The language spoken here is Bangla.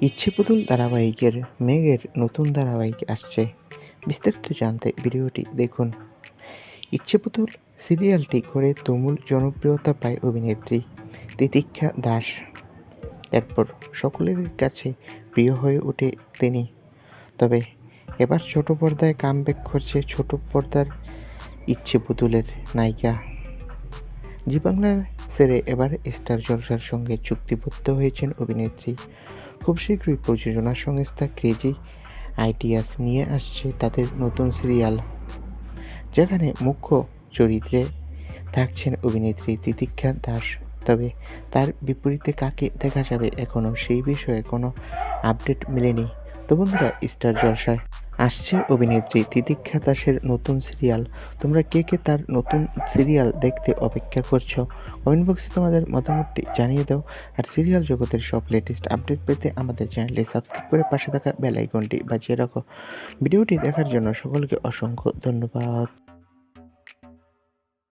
ইচ্ছে পুতুল ধারাবাহিকের মেঘের নতুন ধারাবাহিক আসছে। বিস্তারিত জানতে ভিডিওটি দেখুন। ইচ্ছে পুতুল সিরিয়ালটি করে তুমুল জনপ্রিয়তা পায় অভিনেত্রী তিতিক্ষা দাস। এরপর সকলের কাছে প্রিয় হয়ে ওঠে তিনি। তবে এবার ছোট পর্দায় কামব্যাক করছে ছোট পর্দার ইচ্ছে পুতুলের নায়িকা। জি বাংলার সেরে এবার স্টার জলসার সঙ্গে চুক্তিবদ্ধ হয়েছেন অভিনেত্রী খুব শীঘ্রই প্রযোজনা সংস্থা ক্রেজি আইটিএস নিয়ে আসছে তাদের নতুন সিরিয়াল, যেখানে মুখ্য চরিত্রে থাকছেন অভিনেত্রী তিতিক্ষা দাস। তবে তার বিপরীতে কাকে দেখা যাবে এখনও সেই বিষয়ে কোনো আপডেট মেলেনি। তো বন্ধুরা, স্টার জলসায়। আসছে অভিনেত্রী তিতিক্ষা দাসের নতুন সিরিয়াল তোমরা কে কে তার নতুন সিরিয়াল দেখতে অপেক্ষা করছ? কমেন্ট বক্সে তোমাদের মতামতটি জানিয়ে দাও। আর সিরিয়াল জগতের সব লেটেস্ট আপডেট পেতে আমাদের চ্যানেলটি সাবস্ক্রাইব করে পাশে থাকা বেল আইকনটি বাজিয়ে রাখো। ভিডিওটি দেখার জন্য সকলকে অসংখ্য ধন্যবাদ।